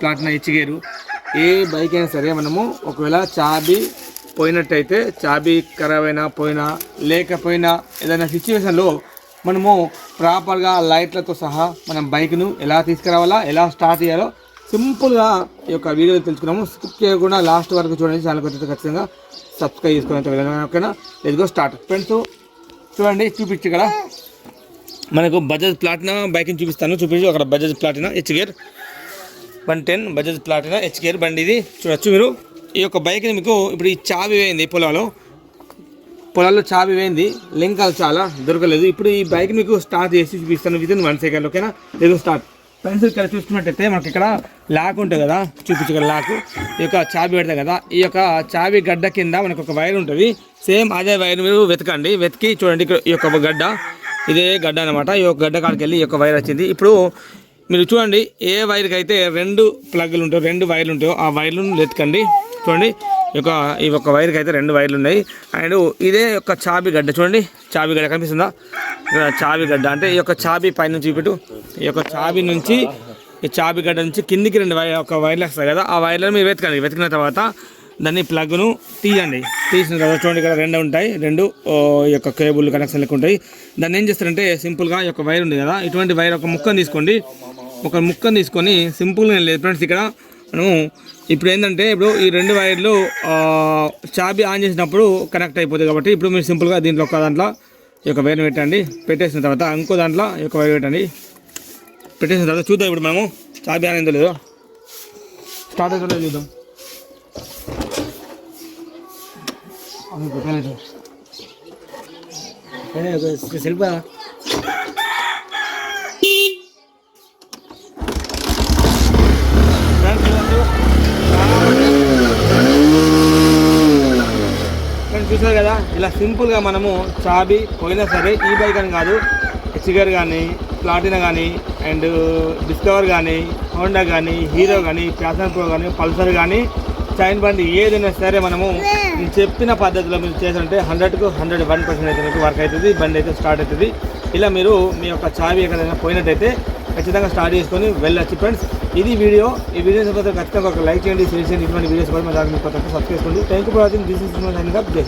ప్లాట్న ఇచ్చిగేరు. ఏ bike అయినా సరే మనము ఒకవేళ చాబీ పోయినట్టయితే చాబీ ఖరాబ్ అయినా పోయినా లేకపోయినా ఏదైనా సిచ్యువేషన్లో మనము ప్రాపర్గా లైట్లతో సహా మనం బైక్ను ఎలా తీసుకురావాలా ఎలా స్టార్ట్ చేయాలో సింపుల్గా ఈ యొక్క వీడియో తెలుసుకున్నాము. స్కిప్ చేయకుండా లాస్ట్ వరకు చూడండి ఛానల్ కొత్త ఖచ్చితంగా సబ్స్క్రైబ్ చేసుకునేంత వెళ్ళాను ఓకేనా? ఎదిగో స్టార్ట్ ఫ్రెండ్స్ చూడండి చూపించు కదా మనకు బజాజ్ ప్లాటినా బైక్ని చూపిస్తాను. చూపించి అక్కడ Bajaj Platina H gear one ten Bajaj Platina H gear బండి ఇది. చూడొచ్చు మీరు. ఈ యొక్క బైక్ని మీకు ఇప్పుడు ఈ చావి వేయింది పొలాలో. పొలాల్లో చావి వేయింది. లింకాలు చాలా దొరకలేదు. ఇప్పుడు ఈ బైక్ మీకు స్టార్ట్ చేసి చూపిస్తాను విత్ ఇన్ వన్ సెకండ్ ఓకేనా లేదు స్టార్ట్ ఫ్రెండ్స్ ఇక్కడ చూసుకున్నట్టయితే మనకి ఇక్కడ లాక్ ఉంటుంది కదా. చూపించు లాక్ ఈ యొక్క చాబి పెడతాం కదా. ఈ యొక్క చావి గడ్డ కింద మనకు ఒక వైర్ ఉంటుంది. సేమ్ అదే వైర్ మీరు వెతకండి. వెతికి చూడండి ఇక్కడ ఈ యొక్క గడ్డ. ఇదే గడ్డ అనమాట ఈ యొక్క గడ్డ కాడికి వెళ్ళి ఈ యొక్క వైర్ వచ్చింది. ఇప్పుడు మీరు చూడండి ఏ వైర్కి అయితే రెండు ప్లగ్లు ఉంటాయో రెండు వైర్లు ఉంటాయో ఆ వైర్లను వెతకండి. చూడండి ఈ యొక్క ఈ యొక్క వైర్కి అయితే రెండు వైర్లు ఉన్నాయి. అండ్ ఇదే యొక్క చాబీ గడ్డ. చూడండి చాబీ గడ్డ కనిపిస్తుందా? చాబీ గడ్డ. అంటే ఈ యొక్క చాబీ పైన చూపెట్టు. ఈ యొక్క చాబీ నుంచి ఈ చాబీ గడ్డ నుంచి కిందికి రెండు వైర్ ఒక వైర్లు వస్తాయి కదా ఆ వైర్లను మీరు వెతకండి. వెతికిన తర్వాత దాన్ని ప్లగ్ను తీయండి. తీసిన తర్వాత చూడండి ఇక్కడ రెండు ఉంటాయి. రెండు ఓ, ఈ యొక్క కేబుల్ కనెక్షన్ లెక్క ఉంటాయి. దాన్ని ఏం చేస్తారంటే సింపుల్గా ఈ యొక్క వైర్ ఉంది కదా ఇటువంటి వైర్ ఒక ముక్కను తీసుకోండి. ఒక ముక్కను తీసుకొని సింపుల్గా లేదు. ఫ్రెండ్స్ ఇక్కడ మనము ఇప్పుడు ఏంటంటే ఇప్పుడు ఈ రెండు వైర్లు చాబీ ఆన్ చేసినప్పుడు కనెక్ట్ అయిపోతుంది కాబట్టి ఇప్పుడు మీరు సింపుల్గా దీంట్లో ఒక దాంట్లో ఈ యొక్క వైర్ పెట్టండి. పెట్టేసిన తర్వాత ఇంకో దాంట్లో ఈ యొక్క వైర్ పెట్టండి. పెట్టేసిన తర్వాత చూద్దాం ఇప్పుడు మనము చాబీ ఆన్ అయిందో లేదో. స్టార్ట్ అవుతుందో చూద్దాం. సెల్ఫ్ కదా? ఫ్రెండ్స్ చూసారు కదా? ఇలా సింపుల్గా మనము చాబీ పోయినా సరే ఈ బైక్ అని కాదు హెచ్గర్ కానీ ప్లాటినా కానీ అండ్ డిస్కవర్ కానీ హోండా కానీ హీరో కానీ ప్యాషన్ ప్రో కానీ పల్సర్ కానీ చైన్ బండి ఏదైనా సరే మనము నేను చెప్పిన పద్ధతిలో మీరు చేసారంటే హండ్రెడ్కు హండ్రెడ్ వన్ పర్సెంట్ అయితే మీకు వర్క్ అవుతుంది బండి అయితే స్టార్ట్ అవుతుంది. ఇలా మీరు మీ యొక్క చాబీ ఎక్కడైనా పోయినట్టయితే ఖచ్చితంగా స్టార్ట్ చేసుకొని వెళ్ళచ్చు. ఫ్రెండ్స్ ఇది వీడియో. ఈ వీడియోస్ కోసం ఖచ్చితంగా ఒక లైక్ చేయండి షేర్ చేయండి. ఇటువంటి వీడియోస్ కూడా మా దానికి కొత్త సబ్స్క్రైబ్ చేసుకోండి. Thank you for watching this is my signing up Jai